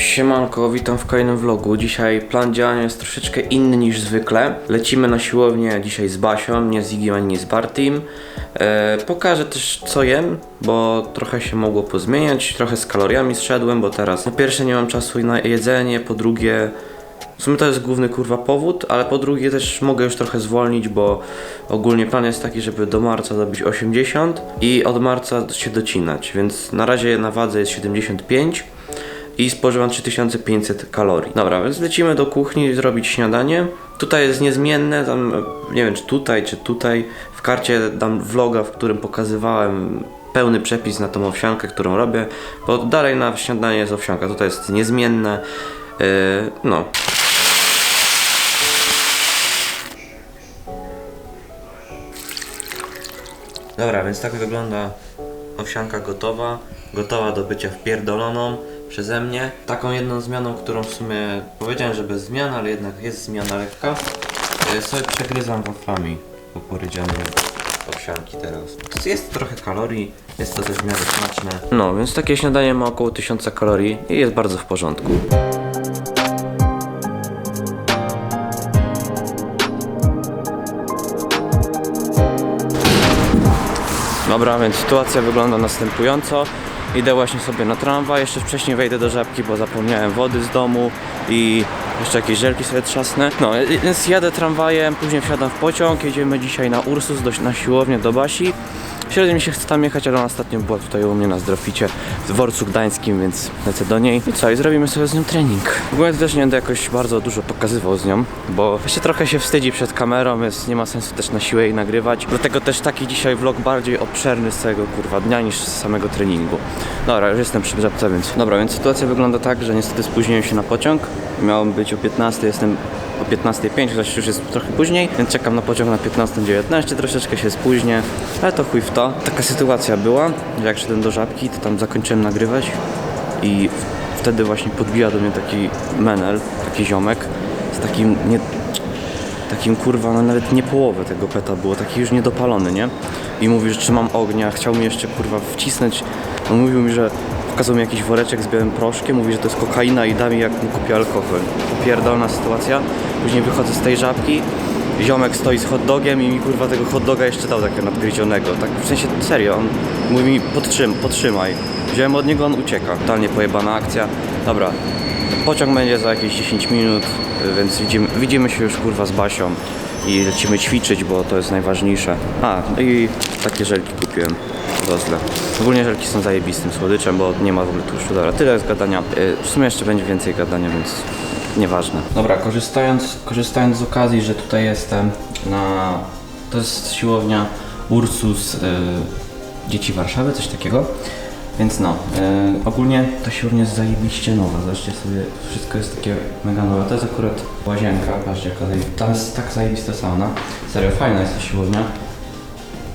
Siemanko, witam w kolejnym vlogu. Dzisiaj plan działania jest troszeczkę inny niż zwykle. Lecimy na siłownię dzisiaj z Basią, nie z Igiem ani nie z Bartim. E, pokażę też co jem, bo trochę się mogło pozmieniać, trochę z kaloriami zszedłem, bo teraz po pierwsze nie mam czasu na jedzenie, po drugie w sumie to jest główny kurwa powód, ale po drugie też mogę już trochę zwolnić, bo ogólnie plan jest taki, żeby do marca dobić 80 i od marca się docinać, więc na razie na wadze jest 75 i spożywam 3500 kalorii. Dobra, więc lecimy do kuchni zrobić śniadanie. Tutaj jest niezmienne, tam nie wiem czy tutaj, czy tutaj. W karcie dam vloga, w którym pokazywałem pełny przepis na tą owsiankę, którą robię, bo dalej na śniadanie jest owsianka, tutaj jest niezmienne. Yy, no, Dobra, więc tak wygląda owsianka gotowa. Gotowa do bycia wpierdoloną przeze mnie. Taką jedną zmianą, którą w sumie powiedziałem, że bez zmian, ale jednak jest zmiana lekka. E, Sobie przegryzam waflami poporydziane owsianki teraz. Jest trochę kalorii, jest to też w miarę smaczne. No, więc takie śniadanie ma około 1000 kalorii i jest bardzo w porządku. Dobra, więc sytuacja wygląda następująco. Idę właśnie sobie na tramwaj, jeszcze wcześniej wejdę do żabki, bo zapomniałem wody z domu i jeszcze jakieś żelki sobie trzasnę. No, więc jadę tramwajem, później wsiadam w pociąg, jedziemy dzisiaj na Ursus, do, na siłownię do Basi. Średnio mi się chce tam jechać, ale ona ostatnio była tutaj u mnie na zdrowicie w dworcu gdańskim, więc lecę do niej. I co, i zrobimy sobie z nią trening. W ogóle też nie będę jakoś bardzo dużo pokazywał z nią, bo jeszcze trochę się wstydzi przed kamerą, więc nie ma sensu też na siłę jej nagrywać. Dlatego też taki dzisiaj vlog bardziej obszerny z całego kurwa dnia niż z samego treningu. Dobra, już jestem przy żabce, więc... Dobra, więc sytuacja wygląda tak, że niestety spóźniłem się na pociąg. Miałem być o 15, jestem o 15.05, chociaż już jest trochę później, więc czekam na pociąg na 15.19, troszeczkę się spóźnię, ale to chuj w to. Taka sytuacja była, że jak szedłem do żabki, to tam zakończyłem nagrywać i wtedy właśnie podbija do mnie taki menel, taki ziomek z takim nie, takim kurwa, no nawet nie połowę tego peta było, taki już niedopalony, nie? I mówi, że trzymam ognia, chciał mi jeszcze kurwa wcisnąć, no mówił mi, że pokazał mi jakiś woreczek z białym proszkiem, mówi, że to jest kokaina i da mi jak mu kupię alkohol. Popierdolna sytuacja, później wychodzę z tej żabki, ziomek stoi z hot dogiem i mi kurwa tego hot doga jeszcze dał takiego nadgryzionego, tak w sensie serio, on mówi mi podtrzym, podtrzymaj. Wziąłem od niego, on ucieka, totalnie pojebana akcja. Dobra, Pociąg będzie za jakieś 10 minut, y, więc widzimy, widzimy się już kurwa z Basią i lecimy ćwiczyć, bo to jest najważniejsze. A, i takie żelki kupiłem Ogólnie żelki są zajebistym słodyczem, bo nie ma w ogóle tłuszczu. Dobra, tyle jest gadania. Y, W sumie jeszcze będzie więcej gadania, więc nieważne. Dobra, korzystając, korzystając z okazji, że tutaj jestem na... To jest siłownia Ursus y, Dzieci Warszawy, coś takiego. Więc no, e, ogólnie ta siłownia jest zajebiście nowa. Zobaczcie sobie, wszystko jest takie mega nowe. To jest akurat łazienka, patrzcie jaka Tam jest tak zajebista sauna. Serio, fajna jest ta siłownia.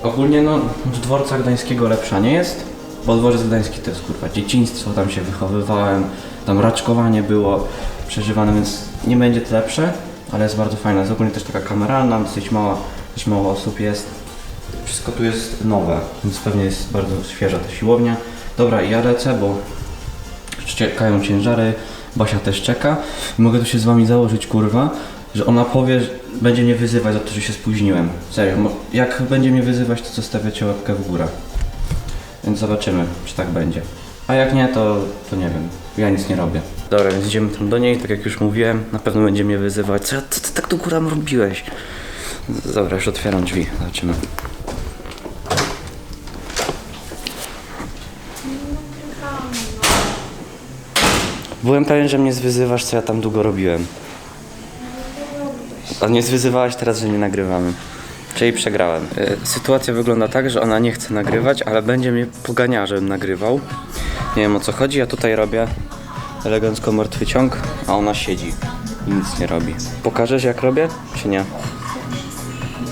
Ogólnie no, dworca gdańskiego lepsza nie jest, bo dworzec gdański to jest kurwa dzieciństwo, tam się wychowywałem, tam raczkowanie było przeżywane, więc nie będzie to lepsze, ale jest bardzo fajna. Jest ogólnie też taka kameralna, dosyć mała, dość mało osób jest. Wszystko tu jest nowe, więc pewnie jest bardzo świeża ta siłownia. Dobra, ja lecę, bo czekają ciężary, Basia też czeka. Mogę tu się z wami założyć, kurwa, że ona powie, że będzie mnie wyzywać za to, że się spóźniłem. Serio, jak będzie mnie wyzywać, to zostawiacie łapkę w górę. Więc zobaczymy, czy tak będzie. A jak nie, to, to nie wiem. Ja nic nie robię. Dobra, więc idziemy tam do niej, tak jak już mówiłem. Na pewno będzie mnie wyzywać. Co, co ty tak tu kurwa robiłeś? Dobra, już otwieram drzwi. Zobaczymy. Byłem pewien, że mnie zwyzywasz, co ja tam długo robiłem. A nie zwyzywałaś teraz, że nie nagrywamy. Czyli przegrałem. Y, Sytuacja wygląda tak, że ona nie chce nagrywać, ale będzie mnie poganiała, żebym nagrywał. Nie wiem o co chodzi, ja tutaj robię elegancko martwy ciąg, a ona siedzi i nic nie robi. Pokażesz jak robię, czy nie?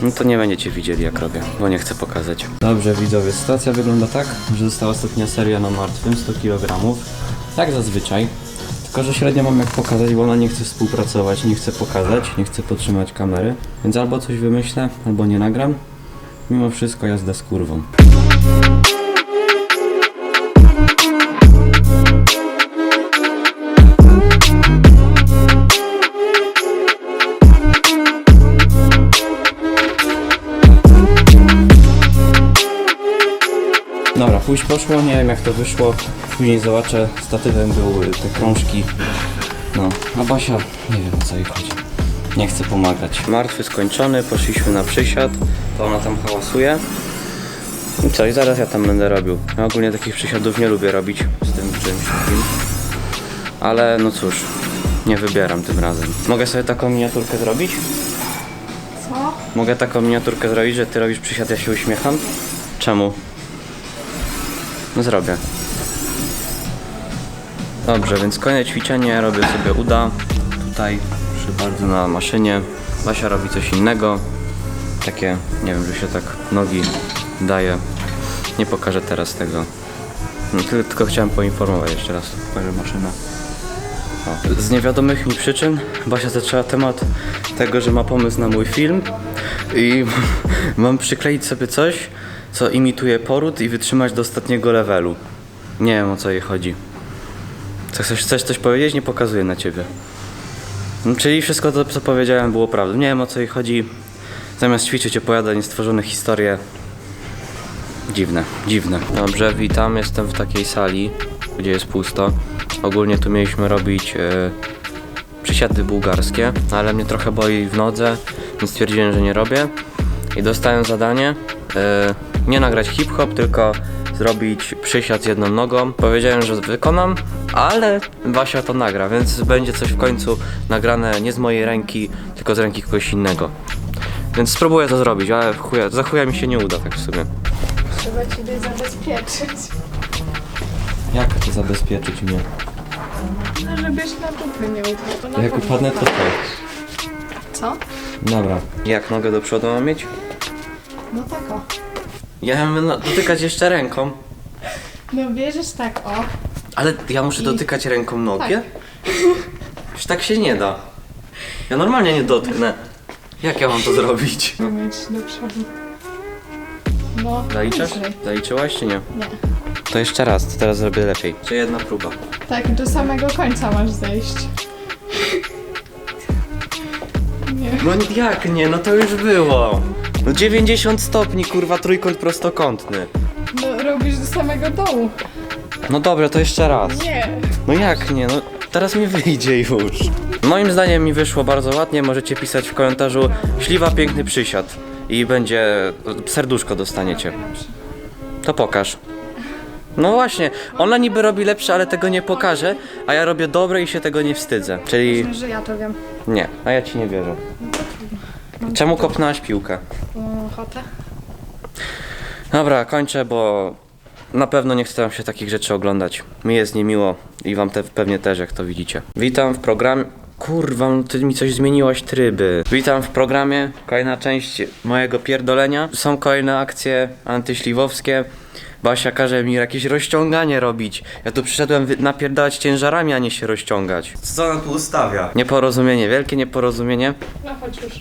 No to nie będziecie widzieli jak robię, bo nie chcę pokazać. Dobrze widzowie, sytuacja wygląda tak, że została ostatnia seria na martwym, 100 kg. Jak zazwyczaj. Tylko, że średnio mam jak pokazać, bo ona nie chce współpracować, nie chce pokazać, nie chce podtrzymać kamery. Więc albo coś wymyślę, albo nie nagram. Mimo wszystko jazda z kurwą. Poszło, nie wiem jak to wyszło. Później zobaczę, statywem były te krążki. No, a Basia, nie wiem o co jej chodzi. Nie chce pomagać. Martwy skończony, poszliśmy na przysiad, to ona tam hałasuje. I co, i zaraz ja tam będę robił. Ja ogólnie takich przysiadów nie lubię robić z tym czymś takim. Ale no cóż, nie wybieram tym razem. Mogę sobie taką miniaturkę zrobić? Co? Mogę taką miniaturkę zrobić, że ty robisz przysiad, ja się uśmiecham? Czemu? No zrobię. Dobrze, więc kolejne ćwiczenie, robię sobie uda. Tutaj przy bardzo na maszynie. Basia robi coś innego. Takie, nie wiem, że się tak nogi daje. Nie pokażę teraz tego. No, tylko, tylko chciałem poinformować jeszcze raz. Pokażę maszynę. O. Z niewiadomych mi przyczyn Basia zaczęła temat tego, że ma pomysł na mój film i mam przykleić sobie coś, co imituje poród i wytrzymać do ostatniego levelu. Nie wiem o co jej chodzi. Chcesz, chcesz coś powiedzieć? Nie pokazuję na ciebie. No, czyli wszystko to, co powiedziałem, było prawdą. Nie wiem o co jej chodzi. Zamiast ćwiczyć opowiada niestworzone historie. Dziwne, dziwne. Dobrze, witam. Jestem w takiej sali, gdzie jest pusto. Ogólnie tu mieliśmy robić e, przysiady bułgarskie, ale mnie trochę boi w nodze, więc stwierdziłem, że nie robię. I dostałem zadanie e, nie nagrać hip-hop, tylko zrobić przysiad z jedną nogą. Powiedziałem, że wykonam, ale Basia to nagra, więc będzie coś w końcu nagrane nie z mojej ręki, tylko z ręki kogoś innego. Więc spróbuję to zrobić, ale chuja, za chuja mi się nie uda tak w sumie. Trzeba ciebie zabezpieczyć. Jak to zabezpieczyć mnie? No żebyś na dupy nie upadł. To na Jak pewno upadnę to tak. co? Co? Dobra. Jak nogę do przodu mam mieć? No tak o. Ja mam no, dotykać jeszcze ręką. No bierzesz tak o. Ale ja muszę I- dotykać ręką nogę? Tak. Już tak się nie da. Ja normalnie nie dotknę. Jak ja mam to zrobić? Do przodu. No, Zaliczasz? bliżej. Zaliczyłaś czy nie? Nie. To jeszcze raz, to teraz zrobię lepiej. Czy jedna próba? Tak, do samego końca masz zejść. Nie. No jak nie? No to już było. No 90 stopni, kurwa, trójkąt prostokątny. No robisz do samego dołu. No dobra, to jeszcze raz. Nie. No jak nie? No teraz mi wyjdzie już. Moim zdaniem mi wyszło bardzo ładnie. Możecie pisać w komentarzu śliwa piękny przysiad i będzie serduszko dostaniecie. To pokaż. No właśnie, ona niby robi lepsze, ale tego nie pokaże, a ja robię dobre i się tego nie wstydzę. Czyli Że ja to wiem. nie, a ja ci nie wierzę. Czemu kopnęłaś piłkę? Mam ochotę. Dobra, kończę, bo na pewno nie chcę wam się takich rzeczy oglądać. Mi jest niemiło i wam te, pewnie też, jak to widzicie. Witam w programie... Kurwa, no ty mi coś zmieniłaś tryby. Witam w programie, kolejna część mojego pierdolenia. Są kolejne akcje antyśliwowskie. Basia każe mi jakieś rozciąganie robić. Ja tu przyszedłem wy- napierdalać ciężarami, a nie się rozciągać. Co ona tu ustawia? Nieporozumienie, wielkie nieporozumienie. No chodź już.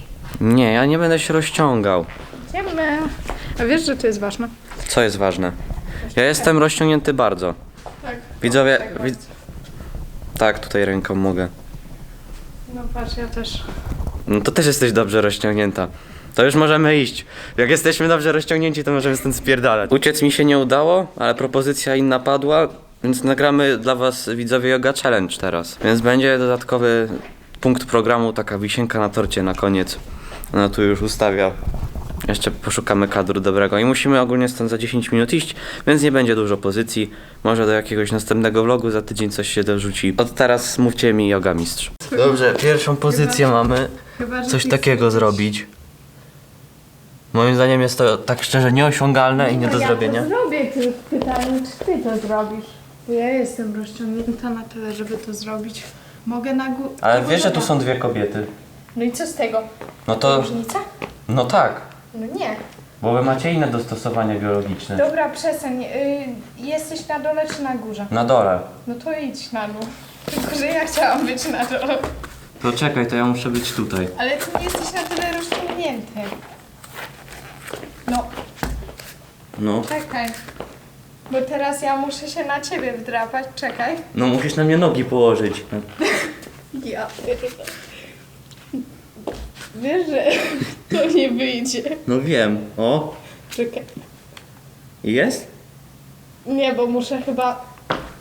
Nie, ja nie będę się rozciągał. Idziemy. A wiesz, że to jest ważne? Co jest ważne? Ja jestem rozciągnięty bardzo. Tak. Widzowie, Tak wi- bardzo. tak, tutaj ręką mogę. No patrz, ja też. No to też jesteś dobrze rozciągnięta. To już możemy iść. Jak jesteśmy dobrze rozciągnięci, to możemy stąd spierdalać. Uciec mi się nie udało, ale propozycja inna padła, więc nagramy dla was widzowie Yoga Challenge teraz. Więc będzie dodatkowy punkt programu, taka wisienka na torcie na koniec. Ona tu już ustawia. Jeszcze poszukamy kadru dobrego i musimy ogólnie stąd za 10 minut iść, więc nie będzie dużo pozycji. Może do jakiegoś następnego vlogu za tydzień coś się dorzuci. Od teraz mówcie mi yoga mistrz. Dobrze, pierwszą pozycję mamy Chyba, że coś takiego chcesz. zrobić. Moim zdaniem jest to tak szczerze nieosiągalne i nie do No zrobienia. Ja to zrobię, tylko pytanie, czy ty to zrobisz? Bo ja jestem rozciągnięta na tyle, żeby to zrobić. Mogę na górę. Ale wiesz, że tu są dwie kobiety. No i co z tego? No to, Różnica? no tak, No nie. bo wy macie inne dostosowania biologiczne. Dobra, przestań. Y, jesteś na dole czy na górze? Na dole. No to idź na dół. Tylko, że ja chciałam być na dole. To czekaj, to ja muszę być tutaj. Ale ty nie jesteś na tyle rozciągnięty. No, No. czekaj. Bo teraz ja muszę się na ciebie wdrapać. Czekaj. No musisz na mnie nogi położyć. Ja pierdolę. Wiesz, że to nie wyjdzie. No wiem. O, Czekaj. jest? Nie, bo muszę chyba...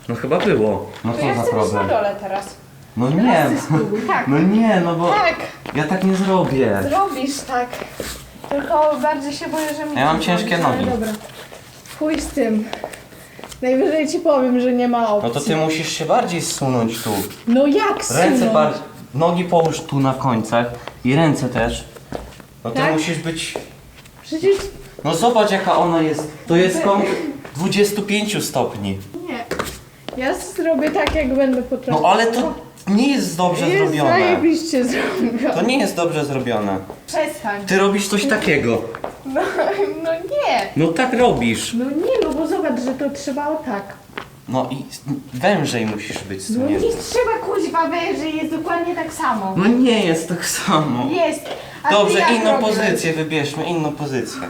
No chyba było. No To co ja za chcę być na problem? dole teraz. No nie, Teraz ty spróbuj, tak. no nie, no bo Tak, ja tak nie zrobię. zrobisz tak. Tylko bardziej się boję, że mi Ja mam ciężkie zrobisz, ale nogi. Dobra. Chuj z tym. Najwyżej ci powiem, że nie ma opcji. No to ty musisz się bardziej zsunąć tu. No jak Ręce bardziej. Nogi połóż tu na końcach i ręce też. No ty Tak? musisz być. Przecież No zobacz jaka ona jest. To jest kąt 25 stopni. nie. Ja zrobię tak, jak będę potrafiła. No ale to nie jest dobrze jest zrobione. zajebiście zrobione. To nie jest dobrze zrobione. Przestań. Ty robisz coś takiego. No, no nie. No tak robisz. No nie, no bo zobacz, że to trzeba o tak. No i wężej musisz być No nie trzeba kuźwa węży, jest dokładnie tak samo. No nie jest tak samo. Jest. A ty Dobrze, jak inną robisz? pozycję wybierzmy, inną pozycję.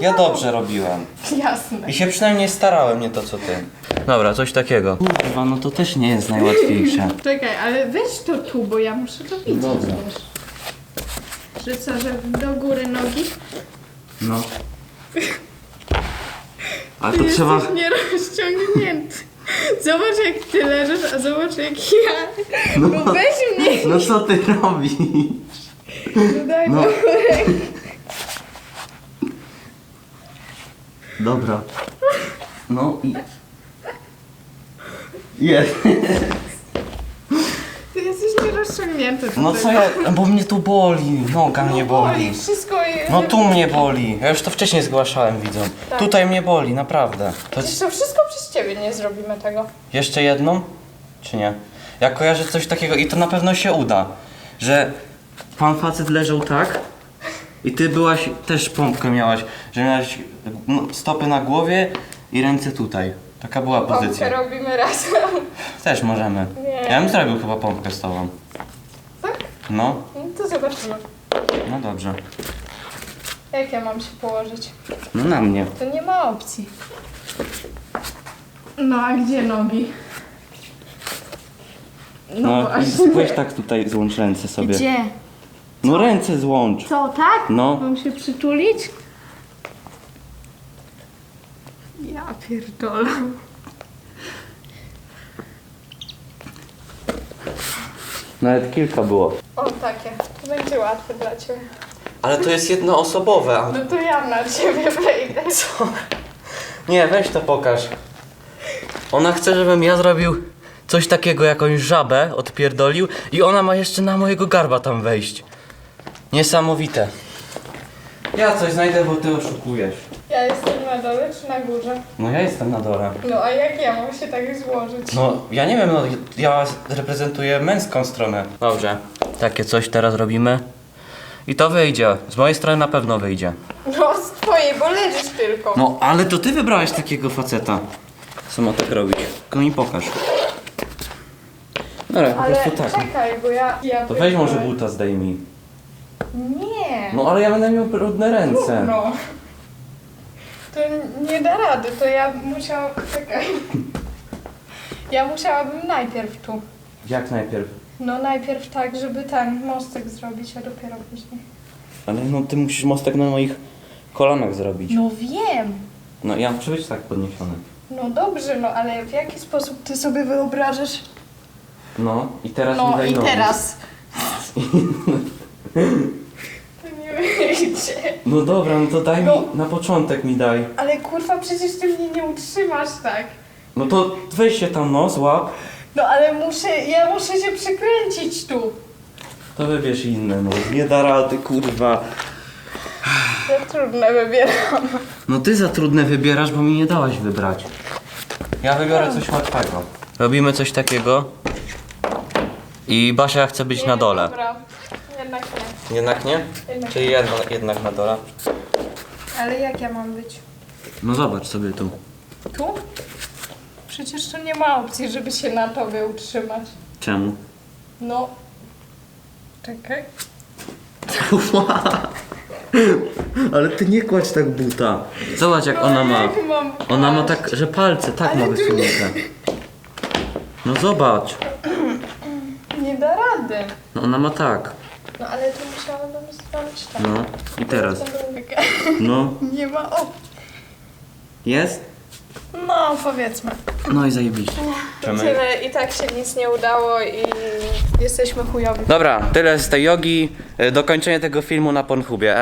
Ja dobrze robiłem. Jasne. I się przynajmniej starałem, nie to co ty. Dobra, coś takiego. Kurwa, no to też nie jest najłatwiejsze. Czekaj, ale weź to tu, bo ja muszę to widzieć, Dobra. wiesz. Że co, że do góry nogi? No. A Ty to trzeba... jesteś nierozciągnięty. Zobacz jak ty leżysz, a zobacz jak ja. No, weź mnie. No co ty robisz? No daj No. Dobra. No i... Jest. Jesteś nierozciągnięty. No tutaj. co ja... Bo mnie tu boli, noga mnie boli. Wszystko jest. No tu mnie boli. Ja już to wcześniej zgłaszałem widzom. Tak. Tutaj mnie boli, naprawdę. To Przecież to wszystko przez ciebie nie zrobimy tego. jeszcze jedną? Czy nie? Ja kojarzę coś takiego i to na pewno się uda. Że pan facet leżał tak i ty byłaś, też pompkę miałaś, że miałaś no, stopy na głowie i ręce tutaj. Taka była Pompkę pozycja. robimy razem. Też możemy. Nie. Ja bym zrobił chyba pompkę z tobą. Tak? No, No to zobaczymy. no dobrze. Jak ja mam się położyć? No na mnie. To nie ma opcji. No a gdzie nogi? No, właśnie. weź tak tutaj złącz ręce sobie. Gdzie? No ręce złącz. Co, tak? No. Mam się przytulić? Ja pierdolę. Nawet kilka było. O, takie. To będzie łatwe dla ciebie. Ale to jest jednoosobowe. a- No to ja na ciebie wejdę. Co? Nie, weź to pokaż. Ona chce, żebym ja zrobił coś takiego, jakąś żabę odpierdolił i ona ma jeszcze na mojego garba tam wejść. Niesamowite. Ja coś znajdę, bo ty oszukujesz. Ja jestem na dole czy na górze? No ja jestem na dole. No a jak ja mam się tak złożyć? No, ja nie wiem, no ja reprezentuję męską stronę. Dobrze. Takie coś teraz robimy. I to wyjdzie. Z mojej strony na pewno wyjdzie. No z twojej, bo leżysz tylko. No, ale to ty wybrałeś takiego faceta. Co ma tak robić? Tylko mi pokaż. Dobra, po Ale prostu tak. czekaj, bo ja... ja To weź może buta zdejmij. Nie. No ale ja będę miał brudne ręce. No. To nie da rady, to ja musiałam... Czekaj. Ja musiałabym najpierw tu. Jak najpierw? No najpierw tak, żeby ten mostek zrobić, a dopiero później. Ale no ty musisz mostek na moich kolanach zrobić. No wiem. No ja muszę być tak podniesiony. No dobrze, no ale w jaki sposób ty sobie wyobrażasz? No i teraz mi No daj i nogi. teraz. To nie wyjdzie. No dobra, no to daj No. mi, na początek mi daj. Ale kurwa, przecież ty mnie nie utrzymasz tak. No to weź się tam no, złap. No ale muszę, ja muszę się przykręcić tu. To wybierz inne, no. Nie da rady, kurwa. Za trudne wybieram. No ty za trudne wybierasz, bo mi nie dałaś wybrać. Ja wybiorę coś łatwego. Robimy coś takiego. I Basia chce być na dole. Dobra, jednak nie. Jednak nie? Jednak. Czyli jedno, jednak na dole. Ale jak ja mam być? No zobacz sobie tu. Tu? Przecież tu nie ma opcji, żeby się na tobie utrzymać. Czemu? No. Czekaj. Ale ty nie kładź tak buta. Zobacz jak ona ma. Jak mam Ona ma tak, że palce tak Ale ma tu nie- wysunięte. No zobacz. Nie da rady. No ona ma tak. No ale to musiałabym zrobić tak. No i teraz. No. Nie ma opcji. Jest? No, powiedzmy. No i zajebiście. Tyle i tak się nic nie udało i jesteśmy chujowi. Dobra, tyle z tej jogi. E, Dokończenie tego filmu na Pornhubie. Elo.